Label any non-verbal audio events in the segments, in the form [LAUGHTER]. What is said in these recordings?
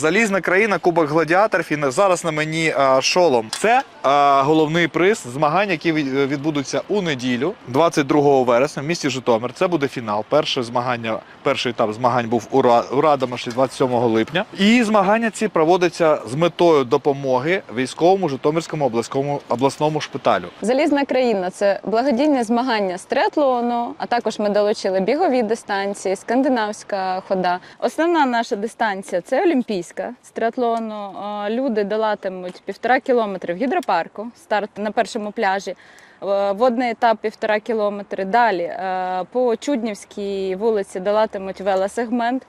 Залізна країна, Кубок Гладіатор. Фіне- Зараз на мені а, шолом. Це а, головний приз змагань, які відбудуться у неділю, 22 вересня, в місті Житомир. Це буде фінал. Перше змагання, перший етап змагань був у Радомишлі 27 липня. І змагання ці проводяться з метою допомоги військовому Житомирському обласному, обласному шпиталю. Залізна країна це благодійне змагання з триатлону, а також ми долучили бігові дистанції, скандинавська хода. Основна наша дистанція це олімпійська з триатлону. Е, Люди долатимуть півтора кілометри в гідропарку, старт на першому пляжі. Е, Водний етап півтора кілометри. Далі е, по Чуднівській вулиці долатимуть велосегмент.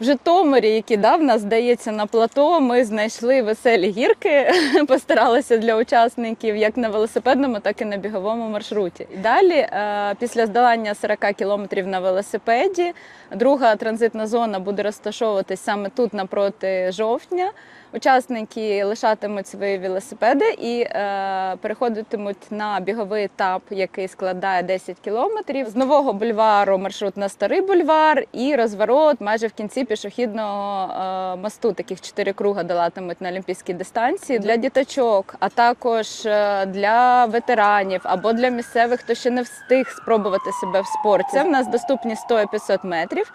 В Житомирі, які да, здається на плато, ми знайшли веселі гірки, [LAUGHS] постаралися для учасників як на велосипедному, так і на біговому маршруті. Далі, е, після здолання 40 кілометрів на велосипеді, друга транзитна зона буде розташовуватись саме тут напроти жовтня. Учасники лишатимуть свої велосипеди і е, переходитимуть на біговий етап, який складає 10 кілометрів. З нового бульвару маршрут на старий бульвар і розворот майже в кінці пішохідного е, мосту. Таких чотири круга долатимуть на олімпійській дистанції для діточок, а також е, для ветеранів або для місцевих, хто ще не встиг спробувати себе в спорті. Це в нас доступні 100 і 500 метрів.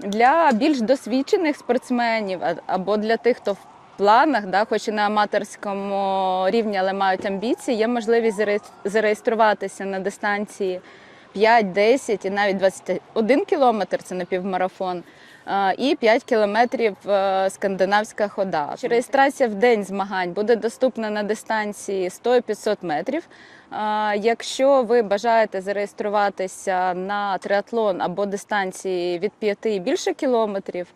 Для більш досвідчених спортсменів або для тих, хто планах, да, хоч і на аматорському рівні, але мають амбіції, є можливість зареєструватися на дистанції 5, 10 і навіть 21 кілометр це напівмарафон. е, І 5 кілометрів е, скандинавська хода. Реєстрація в день змагань буде доступна на дистанції 100-500 метрів. Якщо ви бажаєте зареєструватися на триатлон або дистанції від 5 і більше кілометрів,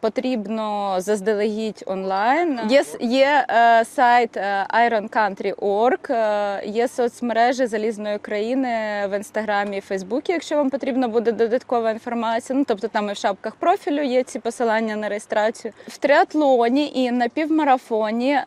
потрібно заздалегідь онлайн. Є, є е, сайт е, ironcountry.org, е, є соцмережі Залізної країни в інстаграмі і Фейсбуці, якщо вам потрібна буде додаткова інформація. Ну тобто там і в шапках профілю є ці посилання на реєстрацію. В триатлоні і на півмарафоні е,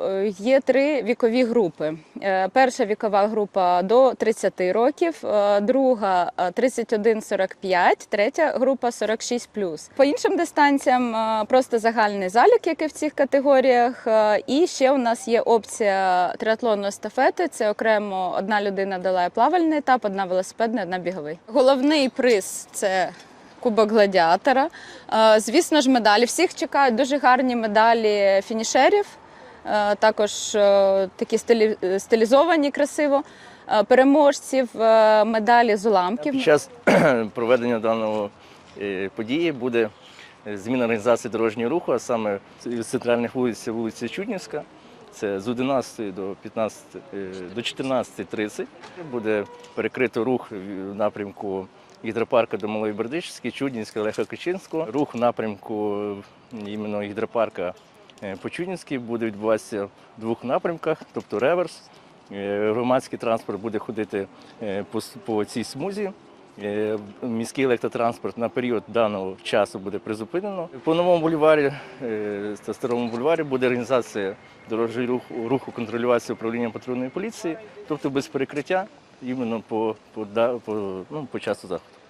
е, є три вікові групи. Е, Перша вікова група до 30 років, е, друга е, 31-45, третя група 46+. По іншим дистанціям е, просто загальний залік, як і в цих категоріях. Е, І ще у нас є опція триатлонної естафети. Це окремо одна людина долає плавальний етап, одна велосипедний, одна біговий. Головний приз це Кубок гладіатора. Е, Звісно ж, медалі. Всіх чекають дуже гарні медалі фінішерів. Е, Також е, такі стилі- стилізовані красиво. Е, Переможців, е, медалі з уламків. Під час [CLEARS THROAT] проведення даного е, події буде е, зміна організації дорожнього руху, а саме з центральних вулиць вулиця Чуднівська. Це з 11 до 15, е, до 14.30 буде перекрито рух в напрямку гідропарку до Малої Бердичівської, Чуднівська, Леха Качинського. Рух в напрямку е, іменно гідропарка е, по Чуднівській буде відбуватися в двох напрямках, тобто реверс. Е, Громадський транспорт буде ходити е, по, цій смузі. Міський електротранспорт на період даного часу буде призупинено. По новому бульварі та старому бульварі буде організація дорожнього руху, руху контролюватися управлінням патрульної поліції, тобто без перекриття іменно по, по, по, ну, по часу заходу.